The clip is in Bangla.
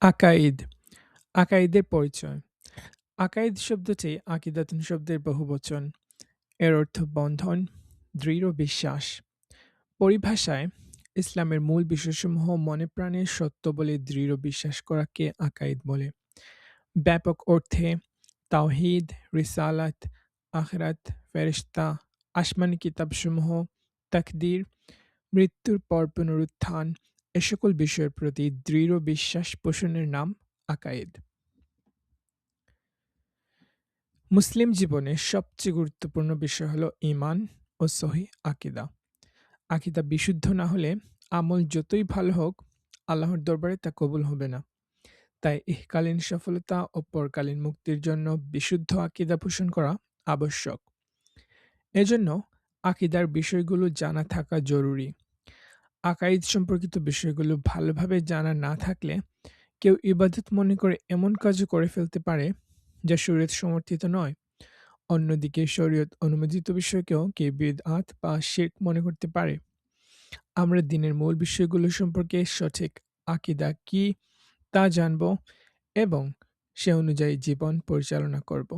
আকাইদ। আকাইদের পরিচয়। আকাইদ শব্দটি আকিদাতুন শব্দের বহুবচন এর অর্থ বন্ধন, দৃঢ় বিশ্বাস। পরিভাষায় ইসলামের মূল বিষয়সমূহ মনে প্রাণে সত্য বলে দৃঢ় বিশ্বাস করাকে আকাইদ বলে। ব্যাপক অর্থে তাওহিদ, রিসালাত, আখরাত, ফেরিস্তা, আসমানি কিতাবসমূহ, তাকদির, মৃত্যুর পর পুনরুত্থান সকল বিষয়ের প্রতি দৃঢ় বিশ্বাস পোষণের নাম আকায়েদ। মুসলিম জীবনে সবচেয়ে গুরুত্বপূর্ণ বিষয় হলো ঈমান ও সহি আকিদা। আকিদা বিশুদ্ধ না হলে আমল যতই ভালো হোক, আল্লাহর দরবারে তা কবুল হবে না। তাই ইহকালীন সফলতা ও পরকালীন মুক্তির জন্য বিশুদ্ধ আকিদা পোষণ করা আবশ্যক। এজন্য আকিদার বিষয়গুলো জানা থাকা জরুরি। আকাইদ সম্পর্কিত বিষয়গুলো ভালোভাবে জানা না থাকলে কেউ ইবাদত মনে করে এমন কাজও করে ফেলতে পারে যা শরীয়ত সমর্থিত নয়। অন্যদিকে শরীয়ত অনুমোদিত বিষয়কেও কেউ বিদআত বা শিরক মনে করতে পারে। আমরা দিনের মূল বিষয়গুলো সম্পর্কে সঠিক আকিদা কি তা জানব এবং সে অনুযায়ী জীবন পরিচালনা করব।